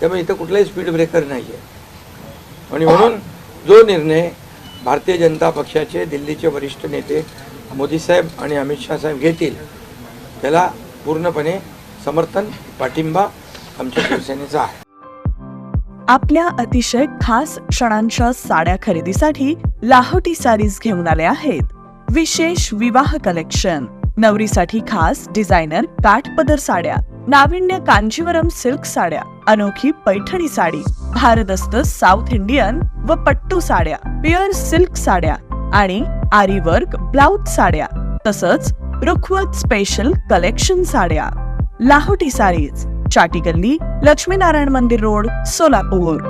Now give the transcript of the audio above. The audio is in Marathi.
त्यामुळे इथं कुठलाही स्पीड ब्रेकर नाही आहे आणि म्हणून जो निर्णय भारतीय जनता पक्षाचे दिल्लीचे वरिष्ठ नेते मोदी साहेब आणि अमित शाह साहेब घेतील त्याला पूर्णपणे समर्थन पाठिंबा आमच्या शिवसेनेचा आहे. आपल्या अतिशय खास क्षणांच्या साड्या खरेदीसाठी लाहोटी सारीज घेऊन आले आहेत. विशेष विवाह कलेक्शन. नवरीसाठी खास डिझायनर काठपदर साड्या. नाविन्य कांजीवरम सिल्क साड्या अनोखी पैठणी साडी भारदस्त साऊथ इंडियन व पट्टू साड्या पिअर सिल्क साड्या आणि आरी वर्क ब्लाउज साड्या तसंच रुखवत स्पेशल कलेक्शन साड्या. लाहोटी साडीज चाटी गल्ली लक्ष्मीनारायण मंदिर रोड सोलापूर.